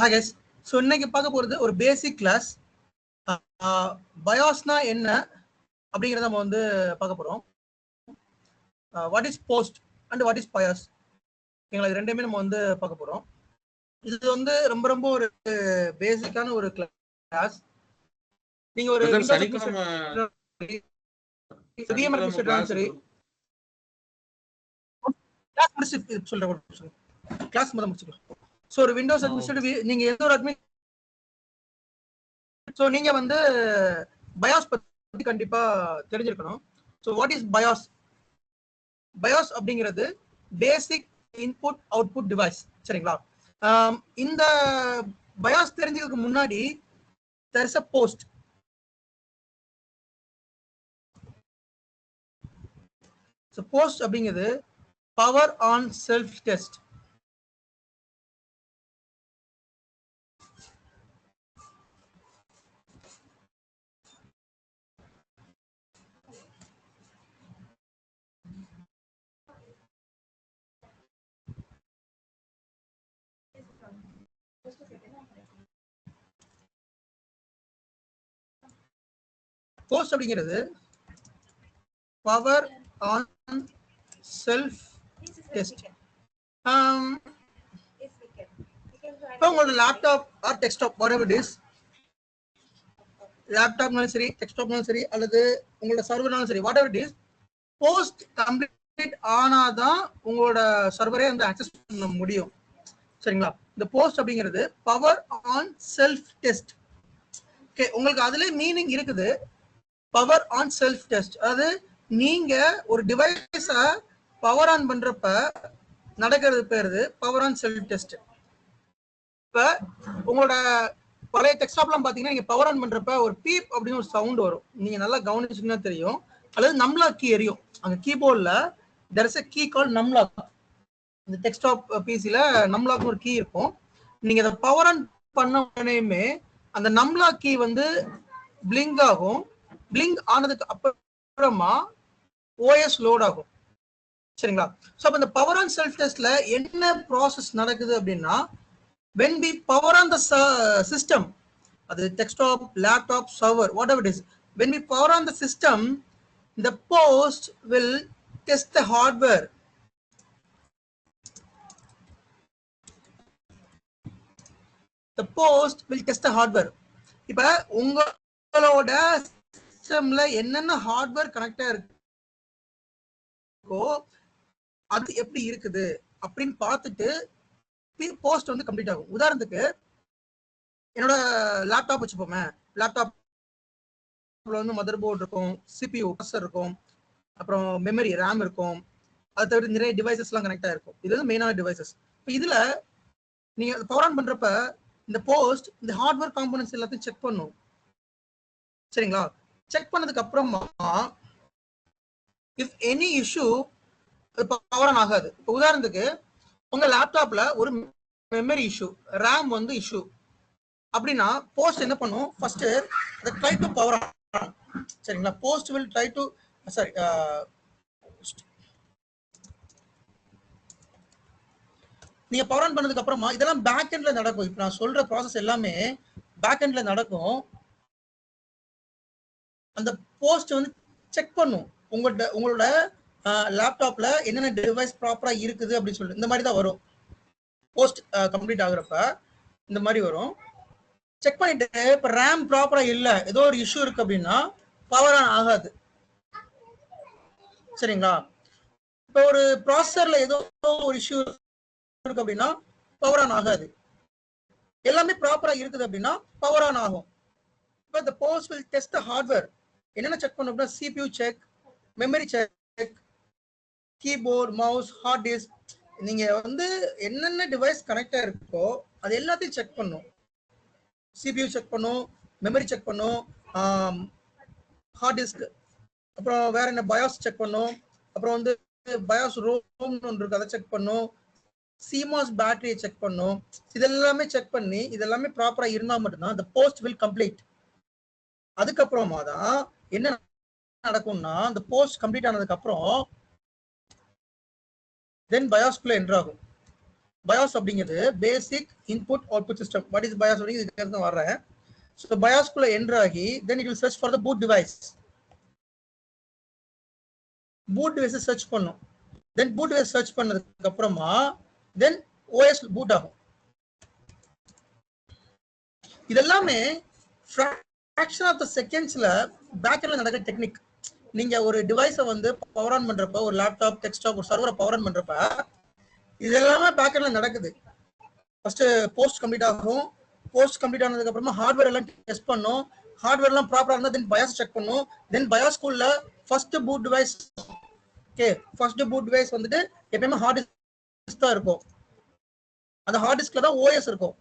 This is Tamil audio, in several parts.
ஹாகஸ் ஸோ இன்னைக்கு பார்க்க போகிறது ஒரு பேசிக் கிளாஸ் பயாஸ்னா என்ன அப்படிங்கிறத நம்ம வந்து பார்க்க போகிறோம் what is POST and what is BIOS எங்களுக்கு ரெண்டுமே நம்ம வந்து பார்க்க போகிறோம் இது வந்து ரொம்ப ரொம்ப ஒரு பேசிக்கான ஒரு கிளாஸ் நீங்க ஒரு சரி. கிளாஸ் முடிச்சு நிமிஷம். கிளாஸ் முதல்ல முடிச்சுக்கலாம். ஸோ ஒரு விண்டோஸ் ஆ, அட்மினிஸ்ட்ரேட்டிவ் நீங்க எந்த ஒரு அட்மின் ஸோ நீங்க வந்து பயாஸ் பத்தி கண்டிப்பா தெரிஞ்சிருக்கணும். So what is BIOS BIOS அப்படிங்கிறது பேசிக் இன்புட் அவுட்புட் டிவைஸ் சரிங்களா? இந்த பயாஸ் தெரிஞ்சதுக்கு முன்னாடி there is a POST so POST அப்படிங்கிறது power on self test POST அப்படிங்கிறது பவர் ஆன் செல்ஃப் டெஸ்ட் இப்போ உங்களோட laptop or desktop whatever is லேப்டாப்னாலும் சரி டெஸ்க்டாப்னாலும் சரி அல்லது உங்களோட சர்வர்னாலும் சரி whatever is POST complete ஆனாதான் உங்களோட சர்வரே வந்து அக்சஸ் பண்ண முடியும். சரிங்களா? இந்த போஸ்ட் அப்படிங்கிறது power on self test okay உங்களுக்கு அதுல மீனிங் இருக்குது. பவர் ஆன் செல்ஃப் டெஸ்ட் அதாவது நீங்க ஒரு டிவைஸ பவர் ஆன் பண்றப்ப நடக்கிறது பேருது பவர் ஆன் செல்ஃப் டெஸ்ட் இப்ப உங்களோட பழைய டெக்ஸ்டாப்லாம் பாத்தீங்கன்னா நீங்க பவர் ஆன் பண்றப்ப ஒரு பீப் அப்படின்னு ஒரு சவுண்ட் வரும். நீங்க நல்லா கவனிச்சீங்கன்னா தெரியும். அல்லது நம்லாக் கீ எரியும். அங்க கீபோர்ட்ல there is a key call num lock இந்த டெக்ஸ்டாப் பிசில நம்லாக் ஒரு கீ இருக்கும். நீங்க அதை பவர் ஆன் பண்ண உடனேயுமே அந்த நம்லாக் கீ வந்து பிளிங்க் ஆகும். பிளிங்க் ஆனதுக்கு அப்புறமா ஓஎஸ் லோட் ஆகும் சரிங்களா ஸோ அப்போ இந்த பவர் ஆன் செல்ஃப் டெஸ்ட்ல என்ன ப்ராசஸ் நடக்குது அப்படின்னா when we power on the system அது desktop laptop server whatever it is when we power on the system இந்த POST will test the hardware The post will test the hardware. இப்போ உங்களோட சிஸ்டம்ல என்னென்ன ஹார்ட்வேர் கனெக்டா இருக்கோ அது எப்படி இருக்குது அப்படின்னு பார்த்துட்டு போஸ்ட் வந்து கம்ப்ளீட் ஆகும். உதாரணத்துக்கு என்னோட லேப்டாப் வச்சுப்போமே. லேப்டாப்ல வந்து மதர் போர்டு இருக்கும் சிபியூ ப்ராசர் இருக்கும் அப்புறம் மெமரி ரேம் இருக்கும். அது தவிர நிறைய டிவைசஸ்லாம் கனெக்ட் இருக்கும். இது வந்து மெயினான டிவைசஸ் இப்போ இதுல நீங்க பவர் ஆன் பண்றப்ப இந்த போஸ்ட் இந்த ஹார்ட்வேர் காம்போனன்ஸ் எல்லாத்தையும் செக் பண்ணும். சரிங்களா? செக் பண்ணதுக்கு அப்புறமா if any issue power on ஆகாது. இப்போ உதாரணத்துக்கு உங்க லேப்டாப்ல ஒரு மெமரி இஷ்யூ ரேம் வந்து இஷ்யூ அப்படின்னா போஸ்ட் என்ன பண்ணும்? ஃபர்ஸ்ட் அதை ட்ரை டு பவர் ஆன் சரிங்களா? POST will try to sorry நீங்க பவர் ஆன் பண்ணதுக்கு அப்புறமா இதெல்லாம் பேக் எண்ட்ல நடக்கும். இப்போ நான் சொல்ற ப்ராசஸ் எல்லாமே பேக் எண்ட்ல நடக்கும். அந்த போஸ்ட் வந்து செக் பண்ணும். உங்கள்கிட்ட உங்களோட லேப்டாப்ல என்னென்ன டிவைஸ் ப்ராப்பரா இருக்குது அப்படின்னு சொல்லிட்டு இந்த மாதிரி தான் வரும். போஸ்ட் கம்ப்ளீட் ஆகுறப்ப இந்த மாதிரி வரும். செக் பண்ணிட்டு இப்ப ரேம் ப்ராப்பரா இல்ல ஏதோ ஒரு இஷ்யூ இருக்கு அப்படின்னா பவர் ஆன் ஆகாது. சரிங்களா? இப்போ ஒரு ப்ராசஸர்ல ஏதோ ஒரு இஷ்யூ இருக்கு அப்படின்னா பவர் ஆன் ஆகாது. எல்லாமே ப்ராப்பரா இருக்குது அப்படின்னா பவர் ஆன் ஆகும். இப்போ இந்த POST will test the hardware என்னென்ன செக் பண்ணும் அப்படின்னா CPU check memory check keyboard mouse hard disk நீங்கள் வந்து என்னென்ன டிவைஸ் கனெக்டாக இருக்கோ அது எல்லாத்தையும் செக் பண்ணும் சிபியூ செக் பண்ணும் மெமரி செக் பண்ணும் ஹார்ட் டிஸ்க் அப்புறம் வேற என்ன பயாஸ் செக் பண்ணும். அப்புறம் வந்து பயாஸ் ரூம் ஒன்று இருக்கு அதை செக் பண்ணும். சிமாஸ் பேட்டரியை செக் பண்ணும். இதெல்லாமே செக் பண்ணி இதெல்லாமே ப்ராப்பராக இருந்தால் மட்டும்தான் அந்த போஸ்ட் வில் கம்ப்ளீட் அதுக்கப்புறமா தான் என்ன நடக்கும்னா அந்த போஸ்ட் கம்ப்ளீட் ஆனதுக்கு அப்புறம் தென் பயாஸ்குள்ள என்ட்ரு ஆகும். பயாஸ் அப்படிங்கிறது basic input output system what is BIOS அப்படிங்கிறது வர்றேன். ஸோ பயாஸ்குள்ள என்டர் ஆகி then it will search for the boot device boot டிவைஸை search பண்ணும். தென் பூட் டிவைஸ் சர்ச் பண்ணதுக்கு அப்புறமா தென் ஓஎஸ் பூட் ஆகும். இதெல்லாமே ஃபிராக்ஷன் ஆஃப் த செகண்ட்ஸில் பேக்கெண்ட்ல நடக்கிற டெக்னிக் நீங்கள் ஒரு டிவைஸை வந்து பவர் ஆன் பண்ணுறப்ப ஒரு லேப்டாப் டெஸ்க்டாப் ஒரு சர்வரை பவர் ஆன் பண்ணுறப்ப இது எல்லாமே பேக்கெண்ட்ல நடக்குது. ஃபஸ்ட்டு போஸ்ட் கம்ப்ளீட் ஆகும். போஸ்ட் கம்ப்ளீட் ஆனதுக்கப்புறமா ஹார்ட்வேர் எல்லாம் டெஸ்ட் பண்ணும். ஹார்ட்வேர்லாம் ப்ராப்பராக இருந்தால் தென் பயாஸ் செக் பண்ணும். தென் பயாஸ் ஸ்கூலில் first boot device okay first boot device வந்துட்டு எப்பயுமே ஹார்ட் டிஸ்க் தான் இருக்கும். அந்த ஹார்ட் டிஸ்க்ல தான் ஓஎஸ் இருக்கும்.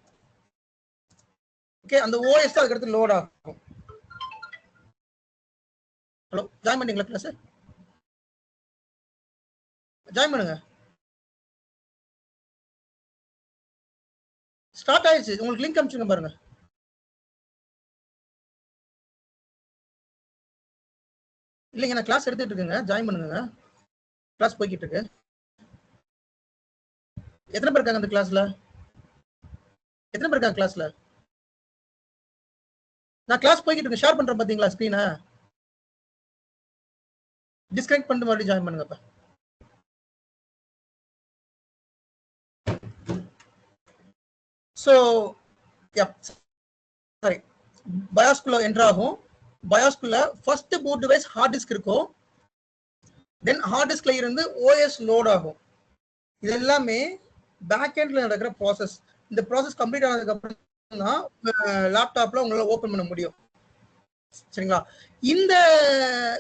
ஓகே அந்த ஓஎஸ் தான் அதுக்கடுத்து லோட் ஆகும். ஹலோ ஜாயின் பண்ணீங்களா கிளாஸ் ஜாயின் பண்ணுங்க. ஸ்டார்ட் ஆயிடுச்சு. உங்களுக்கு லிங்க் அனுப்பிச்சுங்க பாருங்க. இல்லைங்க நான் கிளாஸ் எடுத்துட்டு இருக்கேங்க. ஜாயின் பண்ணுங்க. கிளாஸ் போய்கிட்டு இருக்கு. எத்தனை பேர் இருக்காங்க அந்த கிளாஸ்ல எத்தனை பேர் இருக்காங்க கிளாஸ்ல நான் கிளாஸ் போய்கிட்டு இருக்கேன். ஷேர் பண்றேன் பாத்தீங்களா ஸ்க்ரீனை டிஸ்கனெக்ட் பண்ணிட்டு மறுபடியும் ஜாயின் பண்ணுங்க ஸோ சாரி பயாஸ்குள்ள என்டர் ஆகும். பயாஸ்குள்ள first boot device hard disk இருக்கும். தென் ஹார்ட் டிஸ்க்ல இருந்து ஓஎஸ் லோட் ஆகும். இது எல்லாமே பேக் எண்ட்ல நடக்கிற ப்ராசஸ் இந்த ப்ராசஸ் கம்ப்ளீட் ஆனதுக்கு அப்புறம் தான் லேப்டாப்ல உங்களால் ஓபன் பண்ண முடியும். சரிங்களா? இந்த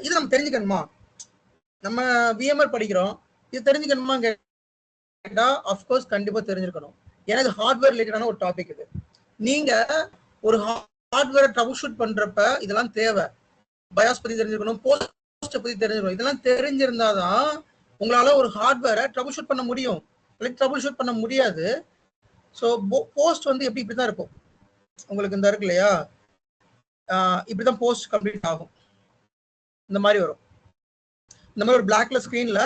இது நம்ம தெரிஞ்சுக்கணுமா? நம்ம விஎம்ஆர் படிக்கிறோம். இது தெரிஞ்சுக்கணுமா கேட்டா அஃப்கோர்ஸ் கண்டிப்பா தெரிஞ்சிருக்கணும். ஏன்னா ஹார்ட்வேர் ரிலேட்டடான ஒரு டாபிக் இது. நீங்க ஒரு ஹார்ட்வேரை ட்ரபுள் ஷூட் பண்றப்ப இதெல்லாம் தேவை. பயாஸ் பத்தி தெரிஞ்சிருக்கணும் போஸ்ட் பத்தி தெரிஞ்சிருக்கணும். இதெல்லாம் தெரிஞ்சிருந்தாதான் உங்களால ஒரு ஹார்ட்வேரை ட்ரபுள் ஷூட் பண்ண முடியும். ட்ரபுள் ஷூட் பண்ண முடியாது. ஸோ போஸ்ட் வந்து எப்படி இப்படி தான் இருக்கும். உங்களுக்கு இந்த இருக்கு இல்லையா? இப்படிதான் போஸ்ட் கம்ப்ளீட் ஆகும். இந்த மாதிரி வரும். இந்த மாதிரி ஒரு பிளாக்ல ஸ்க்ரீன்ல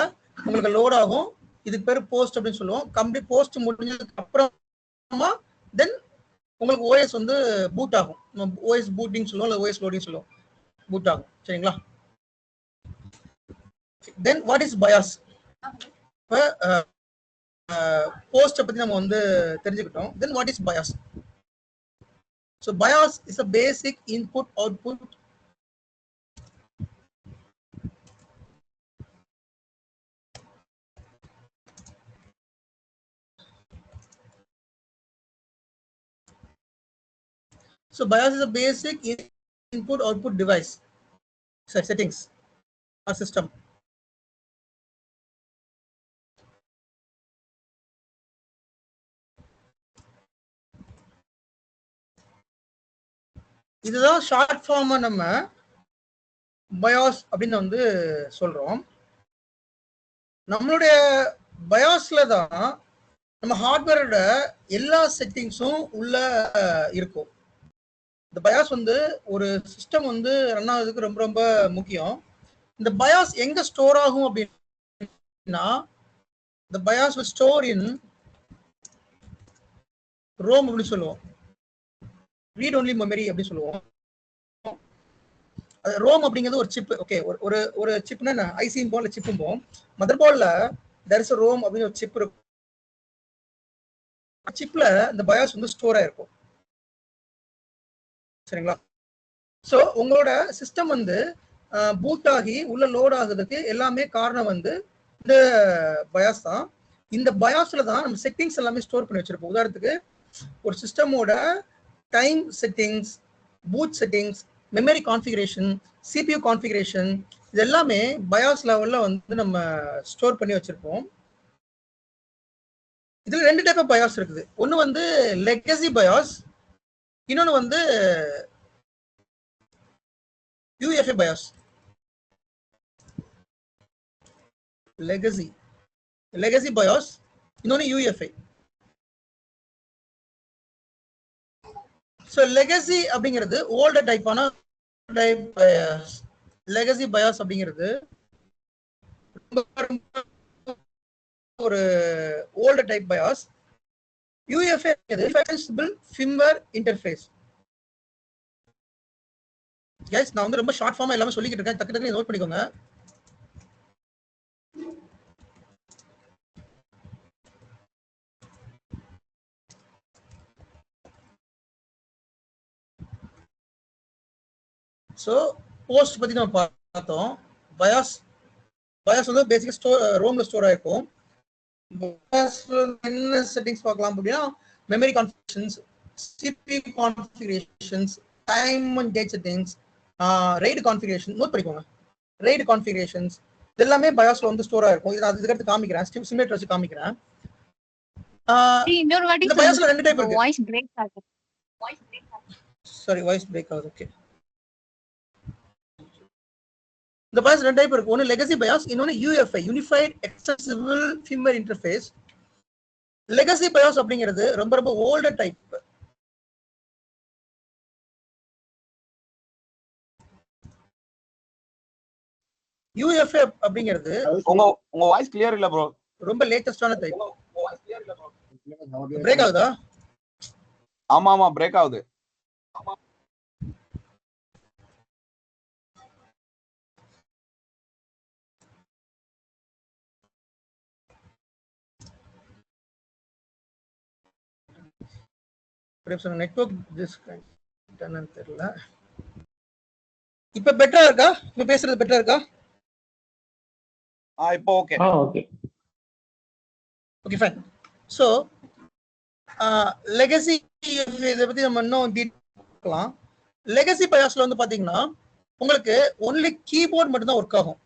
உங்களுக்கு லோட் ஆகும். இதுக்கு பேர் போஸ்ட் அப்படின்னு சொல்லுவோம். கம்ப்ளீட் போஸ்ட் முடிஞ்சதுக்கு அப்புறமா தென் உங்களுக்கு ஓஎஸ் வந்து பூட் ஆகும். ஓஎஸ் பூட்டிங் சொல்லுவோம் இல்லை ஓஎஸ் லோடிங் சொல்லுவோம். பூட் ஆகும். சரிங்களா? தென் வாட் இஸ் பயாஸ் இப்போ போஸ்ட்டை பற்றி நம்ம வந்து தெரிஞ்சுக்கிட்டோம். Then what is BIOS so BIOS is a basic input output So BIOS is a basic input output device. So settings or system. இதுதான் ஷார்ட் ஃபார்மை நம்ம பயாஸ் அப்படின்னு வந்து சொல்கிறோம் நம்மளுடைய பயாஸில் தான் நம்ம ஹார்ட்வேரோட எல்லா செட்டிங்ஸும் உள்ள இருக்கும் இந்த பயாஸ் வந்து ஒரு சிஸ்டம் வந்து ரன் ஆகுறதுக்கு ரொம்ப ரொம்ப முக்கியம். இந்த பயாஸ் எங்க ஸ்டோர் ஆகும் அப்படின்னா இந்த பயாஸ் ஸ்டோர் இன் ரோம் அப்படின்னு சொல்லுவோம். ரீட் ஒன்லி மெமரி அப்படின்னு சொல்லுவோம். அது ரோம் அப்படிங்கிறது ஒரு சிப் ஓகே ஒரு ஒரு ஒரு சிப்னா ஐசியும் போல சிப்பும் போம் மதர் போர்டில் தர் இஸ் ரோம் அப்படின்னு ஒரு சிப் இருக்கும். சிப்ல இந்த பயாஸ் வந்து ஸ்டோர் ஆயிருக்கும். சரிங்களா? ஸோ உங்களோட சிஸ்டம் வந்து பூட் ஆகி உள்ள லோட் ஆகுறதுக்கு எல்லாமே காரணம் வந்து இந்த பயாஸ் தான். இந்த பயாஸில் தான் நம்ம செட்டிங்ஸ் எல்லாமே ஸ்டோர் பண்ணி வச்சிருப்போம். உதாரணத்துக்கு ஒரு சிஸ்டமோட time settings boot settings memory configuration CPU configuration இது எல்லாமே பயாஸ் லெவலில் வந்து நம்ம ஸ்டோர் பண்ணி வச்சுருப்போம். இதில் ரெண்டு டைப் ஆஃப் பயாஸ் இருக்குது. ஒன்று வந்து லெகசி பயாஸ் இன்னொன்னு வந்து UEFI BIOS legacy legacy BIOS இன்னொன்னு யூஎஃப்ஐ ஸோ லெகசி அப்படிங்கிறது ஓல்டு டைப்பான டைப் பயாஸ் லெகசி பயாஸ் அப்படிங்கிறது ரொம்ப ரொம்ப ஒரு old type BIOS UFA unified finger interface case நான் வந்து ரொம்ப ஷார்ட் ஃபார்மா எல்லாமே சொல்லிக்கிட்டு இருக்கேன். டக்கு டக்கு நோட் பண்ணிக்கோங்க. ஸோ போஸ்ட் பத்தி நம்ம பார்த்தோம். பயாஸ் பயாஸ் வந்து பேசிக்காக ஸ்டோர் ரோம்ல ஸ்டோர் ஆயிருக்கும். என்ன செட்டிங்ஸ் பார்க்கலாம் அப்படின்னா memory configurations CPU configurations time and date settings RAID configuration note பண்ணிக்கோங்க. ரைடு கான்ஃபிகரேஷன்ஸ் எல்லாமே பயாஸ்ல வந்து ஸ்டோர் ஆயிருக்கும் இது நான் இதுக்கடுத்து காமிக்கிறேன். சிமுலேட்டர் வச்சு காமிக்கிறேன். இன்னொரு வாட்டி பயாஸ்ல ரெண்டு டைப் இருக்கு. வாய்ஸ் பிரேக் ஆகுது. சாரி வாய்ஸ் பிரேக் ஆகுது. ஓகே இந்த பயாஸ் ரெண்டு டைப் இருக்கு. ஒன்னு லெகசி பயாஸ் இன்னொன்னு UEFI unified extensible finger interface legacy BIOS அப்படிங்கிறது ரொம்ப ரொம்ப ஓல்டர் டைப் யூஎஃப்ஐ அப்படிங்கிறது உங்க உங்க வாய்ஸ் கிளியர் இல்ல ப்ரோ ரொம்ப லேட்டஸ்டான டைப் பிரேக் ஆகுதா? ஆமா ஆமா பிரேக் ஆகுது. நெட்வொர்க் டிஸ்கனெக்ட் தெரியல. இப்ப பெட்டரா இருக்கா? இப்ப பேசுறது பெட்டரா இருக்கா? ஆ இப்போ okay ah okay okay fine so legacy இதை பத்தி நம்ம இன்னும் பார்க்கலாம் லெகசி பயாஸ்ல வந்து பாத்தீங்கன்னா உங்களுக்கு ஒன்லி கீபோர்ட் மட்டும்தான் ஒர்க் ஆகும்.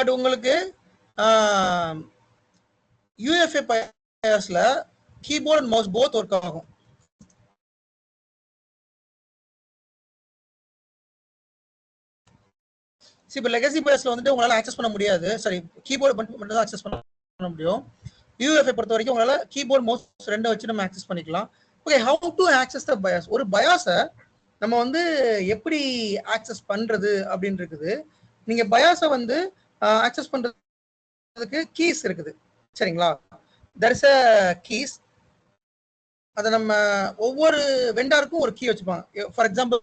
பட் உங்களுக்கு UEFI பயாஸ்ல keyboard and mouse both work ஆகும். சரி இப்போ லெகசி பயர்ஸில் வந்துட்டு உங்களால ஆக்சஸ் பண்ண முடியாது. சரி கீபோர்டு மட்டும் மட்டும் தான் ஆக்சஸ் பண்ண முடியும். யூஎஃப்ஐ பொறுத்த வரைக்கும் உங்களால கீபோர்ட் மவுஸ் ரெண்டை வச்சு நம்ம ஆக்சஸ் பண்ணிக்கலாம். Okay how to access the BIOS ஒரு பயாஸை நம்ம வந்து எப்படி ஆக்சஸ் பண்றது அப்படின்னு இருக்குது. நீங்க பயாஸை வந்து ஆக்சஸ் பண்ணுறதுக்கு கீஸ் இருக்குது. சரிங்களா? தர் இஸ் அ கீஸ் அதை நம்ம ஒவ்வொரு வெண்டாருக்கும் ஒரு கீ வச்சுப்பாங்க. For example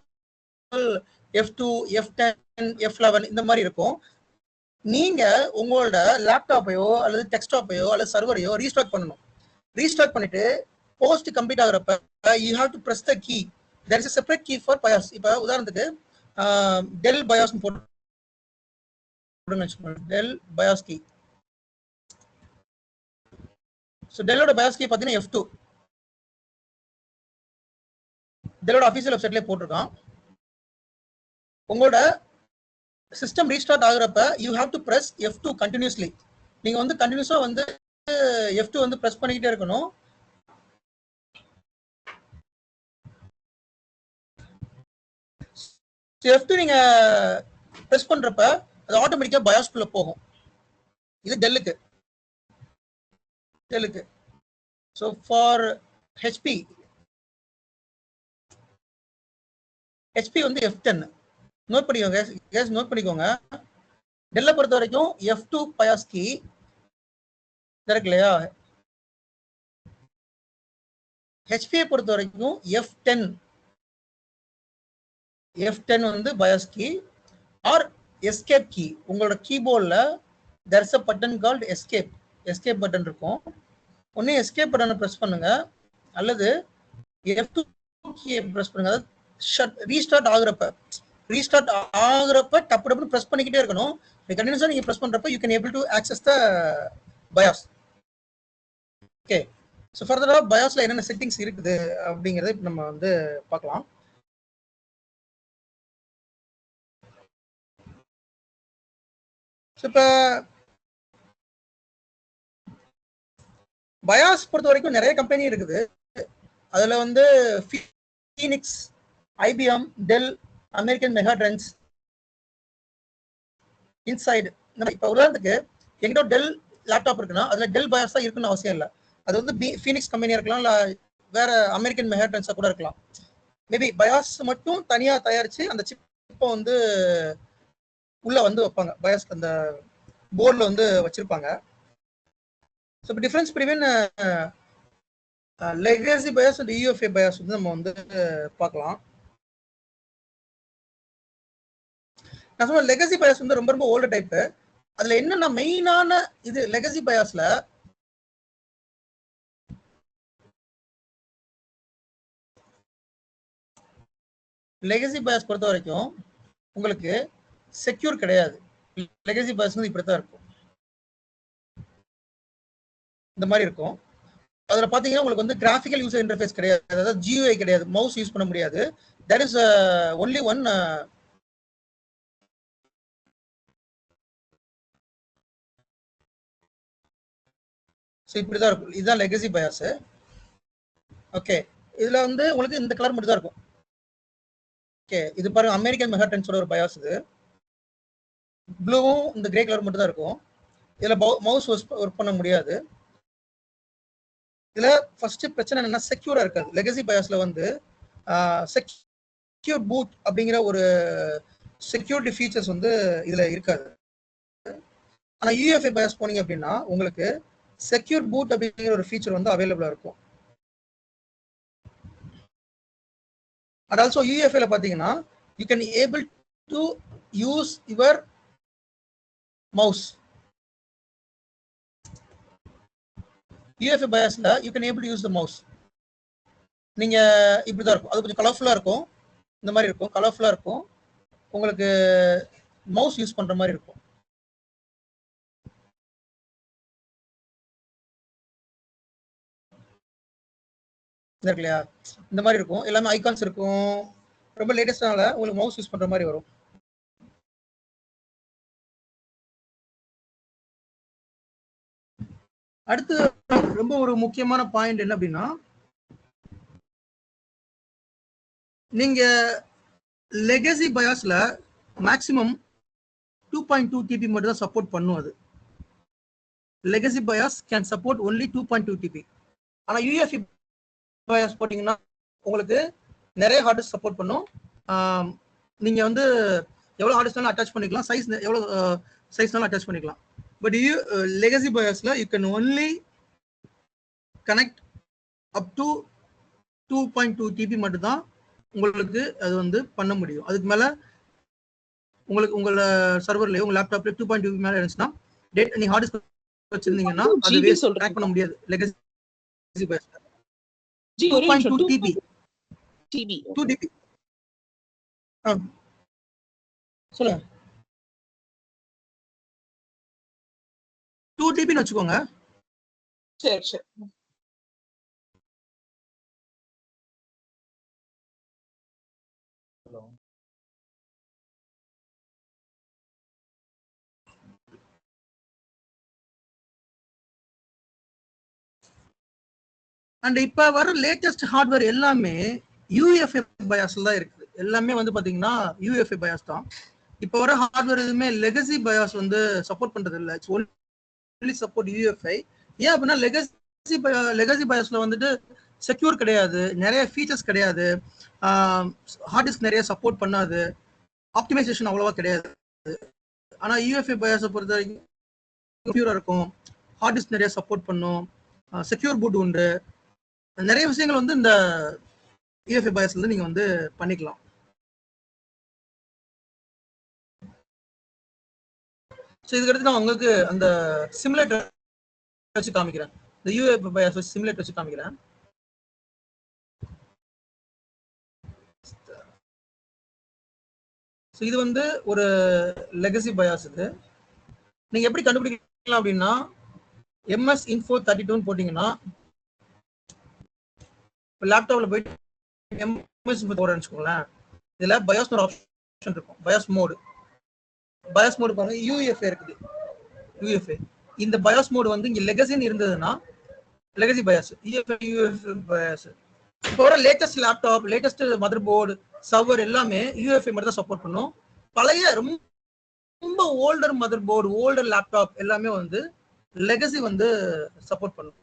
F two F ten F eleven இந்த மாதிரி இருக்கும். நீங்க உங்களோட லேப்டாப்பையோ அல்லது டெஸ்க்டாப்பையோ அல்லது சர்வரையோ ரீஸ்டார்ட் பண்ணணும். ரீஸ்டார்ட் பண்ணிட்டு post complete ஆகுறப்ப you have to press the key there is separate key for BIOS இப்போ உதாரணத்துக்கு டெல் பயாஸ் போட்டு டெல் பயாஸ்கி. ஸோ டெல்லோட பயாஸ்கி பார்த்தீங்கன்னா எஃப் டூ டெல்லோட அஃபீஷியல் வெப்சைட்லேயே போட்டிருக்கான். உங்களோட system restart ஆகுறப்ப you have to press F two continuously நீங்க வந்து கண்டினியூஸா வந்து எஃப் டூ வந்து பிரஸ் பண்ணிக்கிட்டே இருக்கணும். எஃப் டூ நீங்க பிரஸ் பண்றப்ப அது ஆட்டோமேட்டிக்கா பயாஸ்குள்ள போகும். இது டெல்லுக்கு. டெல்லுக்கு. ஸோ ஃபார் ஹெச்பி ஹெச்பி வந்து எஃப் டென் நோட் பண்ணிக்கோங்க கேஸ் நோட் பண்ணிக்கோங்க. டெல்லை பொறுத்த வரைக்கும் எஃப் டூ பயாஸ்கி இருக்கு இல்லையா? ஹெச்பியை பொறுத்த வரைக்கும் எஃப் டென் எஃப் டென் வந்து பயாஸ்கி. ஆர் எஸ்கேப் கீ உங்களோட கீபோர்டில் there's a button called escape escape button இருக்கும். ஒன்று எஸ்கேப் பட்டனை ப்ரெஸ் பண்ணுங்க. அல்லது எஃப் டூ கீயை ப்ரெஸ் பண்ணுங்க. அதாவது ஷட் ரீஸ்டார்ட் ஆகுறப்ப ரீஸ்டார்ட் ஆகுறப்ப டப்பு டப்பு ப்ரெஸ் பண்ணிக்கிட்டே இருக்கணும். கண்டினியூஸாக நீங்கள் ப்ரெஸ் பண்ணுறப்ப you can able to access the BIOS okay so ஃபர்தராக பயாஸில் என்னென்ன செட்டிங்ஸ் இருக்குது அப்படிங்கிறத இப்போ நம்ம வந்து பார்க்கலாம். இப்போ பயாஸ் பொறுத்த வரைக்கும் நிறைய கம்பெனி இருக்குது. அதில் வந்து Phoenix IBM Dell American Megatrends Insyde இப்போ உதாரணத்துக்கு எங்கிட்ட டெல் லேப்டாப் இருக்குன்னா அதில் டெல் பயாஸ் தான் இருக்குன்னு அவசியம் இல்லை. அது வந்து பி ஃபீனிக்ஸ் கம்பெனியாக இருக்கலாம் இல்லை வேற அமெரிக்கன் மெகா ட்ரெண்ட்ஸாக கூட இருக்கலாம். மேபி பயாஸ் மட்டும் தனியாக தயாரித்து அந்த சிப்பை வந்து உள்ள வந்து வைப்பாங்க. பயாஸ் அந்த போர்டில் வந்து வச்சிருப்பாங்க. ஸோ இப்போ difference between legacy BIOS and UEFI BIOS வந்து நம்ம வந்து பார்க்கலாம். நான் சொன்ன லெகசி பயாஸ் வந்து ரொம்ப ரொம்ப ஓல்டு டைப்பு அதில் என்னென்ன மெயினான இது லெகசி பயாஸில் லெகசி பயாஸ் பொறுத்த வரைக்கும் உங்களுக்கு செக்யூர் கிடையாது. லெகசி பயாஸ் வந்து இப்படி தான் இருக்கும். இந்த மாதிரி இருக்கும். அதில் பார்த்தீங்கன்னா உங்களுக்கு வந்து கிராஃபிக்கல் யூசர் இன்டர்ஃபேஸ் கிடையாது. அதாவது ஜியூஐ கிடையாது. மவுஸ் யூஸ் பண்ண முடியாது. That is only one so இப்படி தான் இருக்கும். இதுதான் லெகசி பயாஸு ஓகே இதில் வந்து உங்களுக்கு இந்த கலர் மட்டும் தான் இருக்கும். ஓகே இது பாருங்க அமெரிக்கன் மெகாட்டன்ஸோட ஒரு பயாஸ் இது. ப்ளூவும் இந்த கிரே கலர் மட்டும் தான் இருக்கும். இதில் மவுஸ் ஒர்க் பண்ண முடியாது. இதில் ஃபஸ்ட்டு பிரச்சனை என்னென்னா செக்யூரா இருக்காது. லெகசி பயாஸில் வந்து செக்யூர் பூட் அப்படிங்கிற ஒரு செக்யூரிட்டி ஃபீச்சர்ஸ் வந்து இதில் இருக்காது. ஆனால் யூஎஃப்ஐ பயாஸ் போனீங்க அப்படின்னா உங்களுக்கு செக்யூர் பூட் அப்படிங்கிற ஒரு ஃபீச்சர் வந்து அவைலபிளாக இருக்கும். அண்ட் ஆல்சோ யூஎஃப்ஐல பார்த்தீங்கன்னா you can able to use your mouse UEFI பயாஸ்ல you can able use the mouse நீங்க இப்படிதான் இருக்கும். அது கொஞ்சம் கலர்ஃபுல்லா இருக்கும். இந்த மாதிரி இருக்கும். கலர்ஃபுல்லா இருக்கும். உங்களுக்கு மவுஸ் யூஸ் பண்ற மாதிரி இருக்கும். இருக்கு இல்லையா? இந்த மாதிரி இருக்கும். எல்லாமே ஐகான்ஸ் இருக்கும். ரொம்ப லேட்டஸ்டால உங்களுக்கு மவுஸ் யூஸ் பண்ற மாதிரி வரும். அடுத்து ரொம்ப ஒரு முக்கியமான பாயிண்ட் என்ன அப்படின்னா நீங்க legacy பயாஸ்ல maximum two point two TB மட்டும் தான் சப்போர்ட் பண்ணும் அது. Legacy BIOS can support only two point two TB ஆனா யூஎஃப்இ பயாஸ் போட்டிங்கன்னா உங்களுக்கு நிறைய ஹார்ட் சப்போர்ட் பண்ணும். நீங்க வந்து எவ்வளவு ஹார்ட்ஸ்னாலும் அட்டாச் பண்ணிக்கலாம். சைஸ் எவ்வளவு சைஸ்னாலும் அட்டாச் பண்ணிக்கலாம். But you legacy பயாஸ்ல you can only connect up to two point two TB மட்டும்தான் உங்களுக்கு அது வந்து பண்ண முடியும். அதுக்கு மேல உங்களுக்கு உங்களோட சர்வர்லயோ உங்க லேப்டாப்ல டூ பாயிண்ட் டூ மேல இருந்துச்சுன்னா டேட் நீங்க ஹார்ட் வச்சிருந்தீங்கன்னா அது GB வேஸ்ட் சொல்றீங்க. ட்ராக் பண்ண முடியாது. Legacy BIOS G two point two TB TB two TB சொல்லுங்க. டூ டிபின்னு வச்சுக்கோங்க. சரி சரி. அண்ட் இப்ப வர லேட்டஸ்ட் ஹார்ட்வேர் எல்லாமே யூஎஃப்ஏ பயாஸ்ல தான் இருக்குது. எல்லாமே வந்து பாத்தீங்கன்னா யூஎஃப்ஏ பயாஸ் தான். இப்ப வர ஹார்ட்வேர் எதுவுமே லெகசி பயாஸ் வந்து சப்போர்ட் பண்றது இல்ல இட்ஸ் ஒன்லி சப்போர்ட் யூஎஃப்ஐ ஏன் அப்படின்னா லெகசி லெகசி பயாஸ்ல வந்துட்டு செக்யூர் கிடையாது. நிறைய ஃபீச்சர்ஸ் கிடையாது. ஹார்ட் டிஸ்க் நிறைய சப்போர்ட் பண்ணாது. ஆப்டிமைசேஷன் அவ்வளோவா கிடையாது. ஆனால் யூஎஃப்ஐ பயோஸை பொறுத்த வரைக்கும் செக்யூராக இருக்கும். ஹார்ட் டிஸ்க் நிறைய சப்போர்ட் பண்ணும். செக்யூர் பூட் உண்டு. நிறைய விஷயங்கள் வந்து இந்த யூஎஃப்ஐ பயாஸ்ல நீங்கள் வந்து பண்ணிக்கலாம். ஸோ இதுக்கடுத்து நான் உங்களுக்கு அந்த சிமுலேட்டர் வச்சு காமிக்கிறேன். இந்த யூஎஃப்ஐ பயாஸ் வச்சு சிமுலேட்டர் வச்சு காமிக்கிறேன். ஸோ இது வந்து ஒரு லெகசி பயாஸ் இது. நீங்க எப்படி கண்டுபிடிக்கலாம் அப்படின்னா எம்எஸ் இன்ஃபோ தேர்ட்டி டூன்னு போட்டீங்கன்னா லேப்டாப்ல போயிட்டு எம்எஸ் போடுறேன்னு வச்சுக்கோங்களேன். இதுல பயாஸ் ஒரு ஆப்ஷன் இருக்கும். பயாஸ் மோடு பயோஸ் மோடு பாருங்க யூஎஃப்ஏ இருக்குது. யூஎஃப்ஏ இந்த பயோஸ் மோடு வந்து இங்க லெகசின்னு இருந்ததுன்னா legacy BIOS. UEFI UEFI BIOS. இப்போ வர latest laptop latest motherboard server எல்லாமே யூஎஃப்ஏ மட்டும் தான் சப்போர்ட் பண்ணும். பழைய ரொம்ப ரொம்ப older motherboard older laptop எல்லாமே வந்து லெகசி வந்து சப்போர்ட் பண்ணும்.